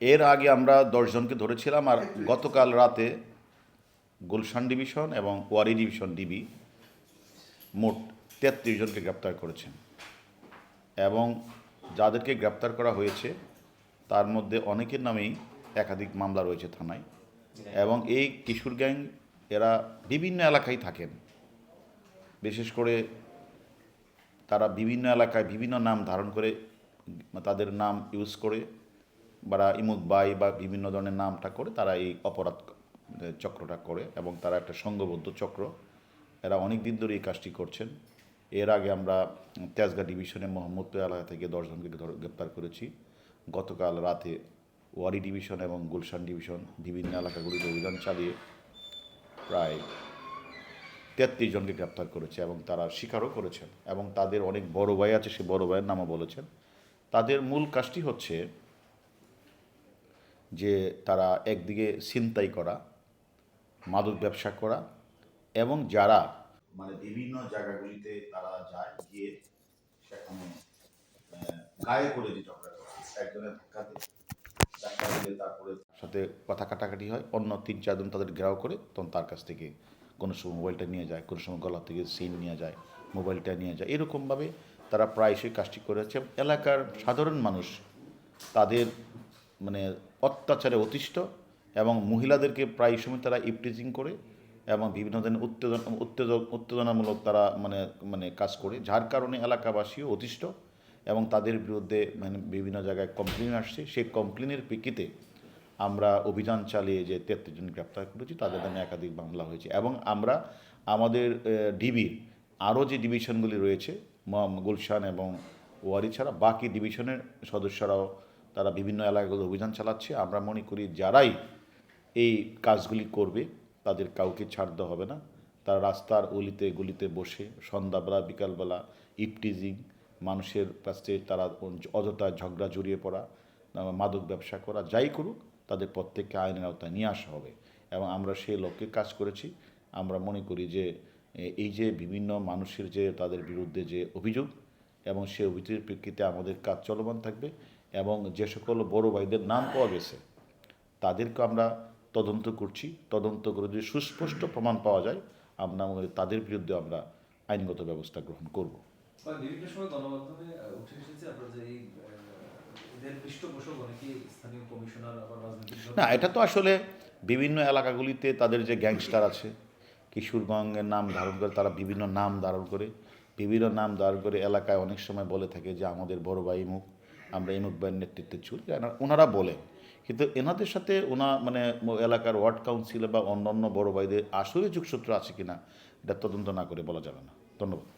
এর আগে আমরা দশজনকে ধরেছিলাম আর গতকাল রাতে গুলশান ডিভিশন এবং ওয়ারি ডিভিশন ডিবি মোট তেত্রিশ জনকে গ্রেপ্তার করেছেন। এবং যাদেরকে গ্রেপ্তার করা হয়েছে, তার মধ্যে অনেকের নামেই একাধিক মামলা রয়েছে থানায়। এবং এই কিশোর গ্যাং, এরা বিভিন্ন এলাকায় থাকেন। বিশেষ করে তারা বিভিন্ন এলাকায় বিভিন্ন নাম ধারণ করে, তাদের নাম ইউজ করে বা ইমুক বাই বা বিভিন্ন ধরনের নামটা করে তারা এই অপরাধ চক্রটা করে এবং তারা একটা সংঘবদ্ধ চক্র। এরা অনেক দিন ধরে এই কাজটি করছেন। এর আগে আমরা তেজগা ডিভিশনে মোহাম্মদপুর এলাকা থেকে দশজনকে গ্রেপ্তার করেছি। গতকাল রাতে ওয়ারি ডিভিশন এবং গুলশান ডিভিশন বিভিন্ন এলাকাগুলিতে অভিযান চালিয়ে প্রায় তেত্রিশ জনকে গ্রেপ্তার করেছে এবং তারা স্বীকারও করেছেন এবং তাদের অনেক বড় ভাই আছে, সে বড় ভাইয়ের নামও বলেছেন। তাদের মূল কাজটি হচ্ছে যে তারা একদিকে ছিনতাই করা, মাদক ব্যবসা করা এবং যারা মানে বিভিন্ন জায়গাগুলিতে তারা যায় গিয়ে সেখানে গায়ে করে যে একজনের ধাক্কা সাথে কথা কাটাকাটি হয়, অন্য তিন চারজন তাদের ঘেরাও করে তখন তার কাছ থেকে কোনো সময় মোবাইলটা নিয়ে যায়, কোনো সময় গলা থেকে সিন নিয়ে যায়, মোবাইলটা নিয়ে যায়। এরকমভাবে তারা প্রায়শই কাজটি করেছে এলাকার সাধারণ মানুষ তাদের মানে অত্যাচারে অতিষ্ঠ এবং মহিলাদেরকে প্রায় সময় তারা ইপটিজিং করে এবং বিভিন্ন ধরনের উত্তেজনা উত্তেজক উত্তেজনামূলক তারা মানে মানে কাজ করে, যার কারণে এলাকাবাসীও অতিষ্ঠ এবং তাদের বিরুদ্ধে মানে বিভিন্ন জায়গায় কমপ্লেন আসছে। সেই কমপ্লেনের প্রেক্ষিতে আমরা অভিযান চালিয়ে যে তেত্রিশ জন গ্রেপ্তার করেছি, তাদের নামে একাধিক মামলা হয়েছে এবং আমরা আমাদের ডিবির আরও যে ডিভিশনগুলি রয়েছে গুলশান এবং ওয়ারি ছাড়া বাকি ডিভিশনের সদস্যরাও তারা বিভিন্ন এলাকাগুলো অভিযান চালাচ্ছে। আমরা মনে করি যারাই এই কাজগুলি করবে, তাদের কাউকে ছাড় দেওয়া হবে না। তারা রাস্তার অলিতে গলিতে বসে সন্ধ্যাবেলা, বিকালবেলা ইপটিজিং মানুষের কাছে তারা অযথা ঝগড়া জড়িয়ে পড়া, মাদক ব্যবসা করা, যাই করুক, তাদের প্রত্যেককে আইনের আওতায় নিয়ে আসা হবে। এবং আমরা সেই লক্ষ্যে কাজ করেছি। আমরা মনে করি যে, এই যে বিভিন্ন মানুষের যে তাদের বিরুদ্ধে যে অভিযোগ, এবং সেই অভিযোগের প্রেক্ষিতে আমাদের কাজ চলমান থাকবে। এবং যে সকল বড় ভাইদের নাম পাওয়া গেছে তাদেরকে আমরা তদন্ত করছি। তদন্ত করে যদি সুস্পষ্ট প্রমাণ পাওয়া যায় আমরা মনে তাদের বিরুদ্ধে আমরা আইনগত ব্যবস্থা গ্রহণ করব। বিভিন্ন সময় গণমাধ্যমে উঠে এসেছে আপনার যে দল- না এটা তো আসলে বিভিন্ন এলাকাগুলিতে তাদের যে গ্যাংস্টার আছে কিশোরগঞ্জের নাম ধারণ করে তারা বিভিন্ন নাম ধারণ করে বিভিন্ন নাম ধারণ করে এলাকায় অনেক সময় বলে থাকে যে আমাদের বড় ভাই মুখ। আমরা এই ভাইয়ের নেতৃত্বে ছিল ওনারা বলে কিন্তু এনাদের সাথে ওনা মানে এলাকার ওয়ার্ড কাউন্সিল বা অন্যান্য বড় ভাইদের আসলে যোগসূত্র আছে কিনা, এটা তদন্ত না করে বলা যাবে না। ধন্যবাদ।